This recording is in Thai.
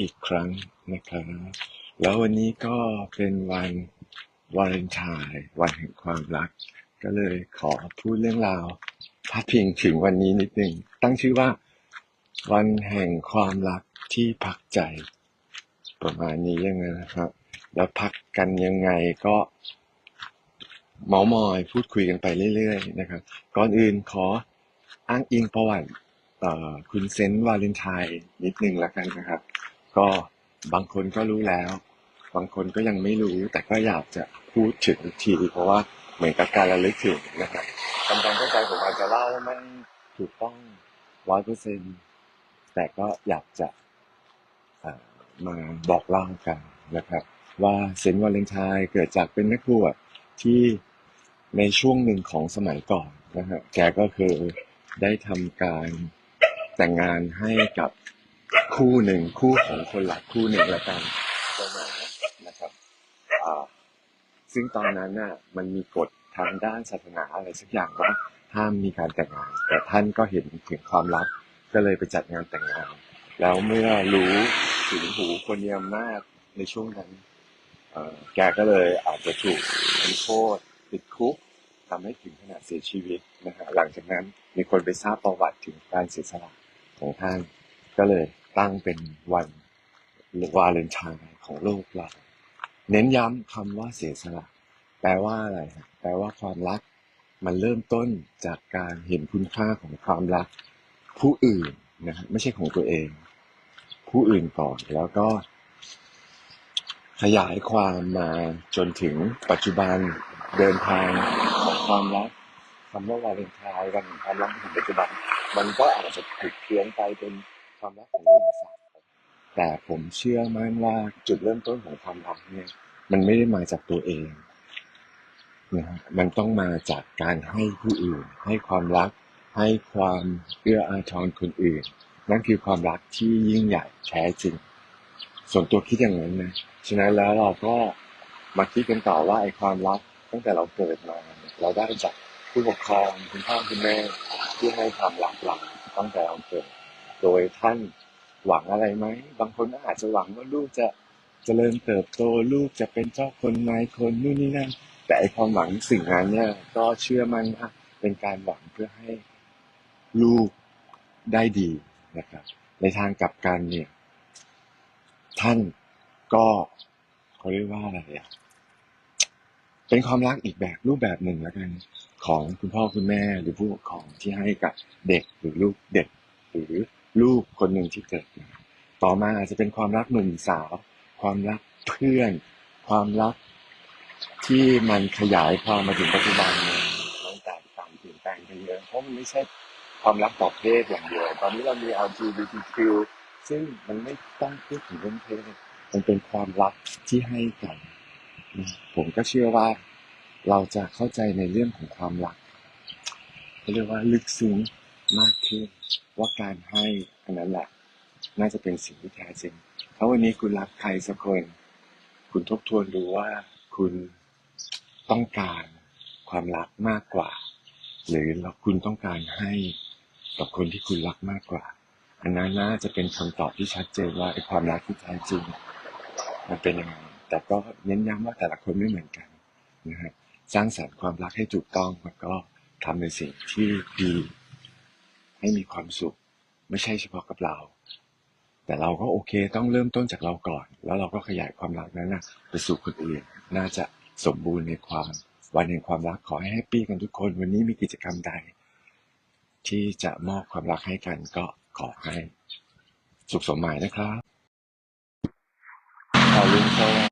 อีกครั้งนะครับ แล้ววันนี้ก็เป็นวันวาเลนไทน์วันแห่งความรัก ก็เลยขอพูดเรื่องราวพาดพิงถึงวันนี้นิดนึง ตั้งชื่อว่า วันแห่งความรักที่พักใจ ประมาณนี้ยังไงนะครับ แล้วพักกันยังไงก็เมามอยพูดคุยกันไปเรื่อยๆนะครับ ก่อนอื่นขออ้างอิงประวัติคุณเซนต์วาเลนไทน์นิดนึงแล้วกันนะครับ ก็บางคนก็รู้แล้ว บางคนก็ยังไม่รู้ แต่ก็อยากจะพูดถึงอีกทีเพราะว่าเหมือนกับการระลึกถึงนะครับกำลังเข้าใจผมอาจจะเล่าไม่ถูกต้องร้อยเปอร์เซ็นแต่ก็อยากจะมาบอกเล่ากันนะครับ ว่าเซนต์วาเลนไทน์เกิดจากเป็นนักบวชที่ในช่วงหนึ่งของสมัยก่อนนะฮะแกก็คือได้ทำการแต่งงานให้กับ คู่หนึ่งคู่ของคนหลักคู่หนึ่งละกันประมาณนะครับซึ่งตอนนั้นน่ะมันมีกฎทางด้านศาสนาอะไรสักอย่างว่าห้ามมีการแต่งงาน แต่ท่านก็เห็นถึงความลับก็เลยไปจัดงานแต่งงาน แล้วเมื่อรู้ถึงหูคนมีอำนาจในช่วงนั้นแกก็เลยอาจจะถูกทำโทษติดคุกทำให้ถึงขนาดเสียชีวิตนะฮะหลังจากนั้นมีคนไปทราบประวัติถึงการเสียสละของท่านก็เลย ตั้งเป็นวันวาเลนไทน์ของโลกเรา เน้นย้ำคำว่าเสียสละ แปลว่าอะไรฮะแปลว่าความรัก มันเริ่มต้นจากการเห็นคุณค่าของความรัก ผู้อื่นนะฮะไม่ใช่ของตัวเอง ผู้อื่นก่อนแล้วก็ ขยายความมาจนถึงปัจจุบันเดินทางของความรักคำว่าวาเลนไทน์วันแห่งความรักถึงปัจจุบัน มันก็อาจจะถูกเพี้ยนไปเป็น ความรักของหนุ่มสาวแต่ผมเชื่อมั่นว่าจุดเริ่มต้นของความรักเนี่ย มันไม่ได้มาจากตัวเองนะฮะมันต้องมาจากการให้ผู้อื่น ให้ความรัก ให้ความเอื้ออาทรคนอื่น นั่นคือความรักที่ยิ่งใหญ่แท้จริง ส่วนตัวคิดอย่างนั้นนะฉะนั้นแล้วเราก็มาคิดกันต่อว่าไอ้ความรักตั้งแต่เราเกิดมาเนี่ยเราได้จากผู้ปกครองคุณพ่อคุณแม่ที่ให้ความรักเราตั้งแต่เราเกิด โดยท่านหวังอะไรไหม บางคนอาจจะหวังว่าลูกจะเจริญเติบโตลูกจะเป็นเจ้าคนนายคนนู่นนี่นั่น แต่ไอความหวังสิ่งนั้นเนี่ย ก็เชื่อมั่นว่าเป็นการหวังเพื่อให้ลูกได้ดีนะครับ ในทางกลับกันเนี่ย ท่านก็เขาเรียกว่าอะไรอะเป็นความรักอีกแบบรูปแบบหนึ่งแล้วกันของคุณพ่อคุณแม่หรือผู้ปกครองที่ให้กับเด็กหรือลูกเด็กหรือ ลูกคนหนึ่งที่เกิดมาต่อมาอาจจะเป็นความรักหนุ่มสาว ความรักเพื่อน ความรักที่มันขยายความมาถึงปัจจุบันเนี่ยมันแตกต่างเปลี่ยนแปลงไปเยอะเพราะมันไม่ใช่ความรักต่อเพศอย่างเดียวตอนนี้เรามี LGBTQ ซึ่งมันไม่ต้องพูดถึงเรื่องเพศมันเป็นความรักที่ให้กัน ผมก็เชื่อว่าเราจะเข้าใจในเรื่องของความรักเขาเรียกว่าลึกซึ้ง มากขึ้น ว่าการให้อันนั้นแหละน่าจะเป็นสิ่งที่แท้จริงถ้าวันนี้คุณรักใครสักคน คุณทบทวนดูว่าคุณต้องการความรักมากกว่า หรือคุณต้องการให้กับคนที่คุณรักมากกว่า อันนั้นน่าจะเป็นคำตอบที่ชัดเจนว่าไอ้ความรักที่แท้จริง มันเป็นยังไงแต่ก็เน้นย้ำว่าแต่ละคนไม่เหมือนกันนะฮะสร้างสรรค์ความรักให้ถูกต้องแล้วก็ทำในสิ่งที่ดี ให้มีความสุข ไม่ใช่เฉพาะกับเรา แต่เราก็โอเคต้องเริ่มต้นจากเราก่อน แล้วเราก็ขยายความรักนั้นนะไปสู่คนอื่น น่าจะสมบูรณ์ในความวันแห่งความรักขอให้แฮปปี้กันทุกคน วันนี้มีกิจกรรมใด ที่จะมอบความรักให้กันก็ขอให้ สุขสมหมายนะครับขอลุงสวัส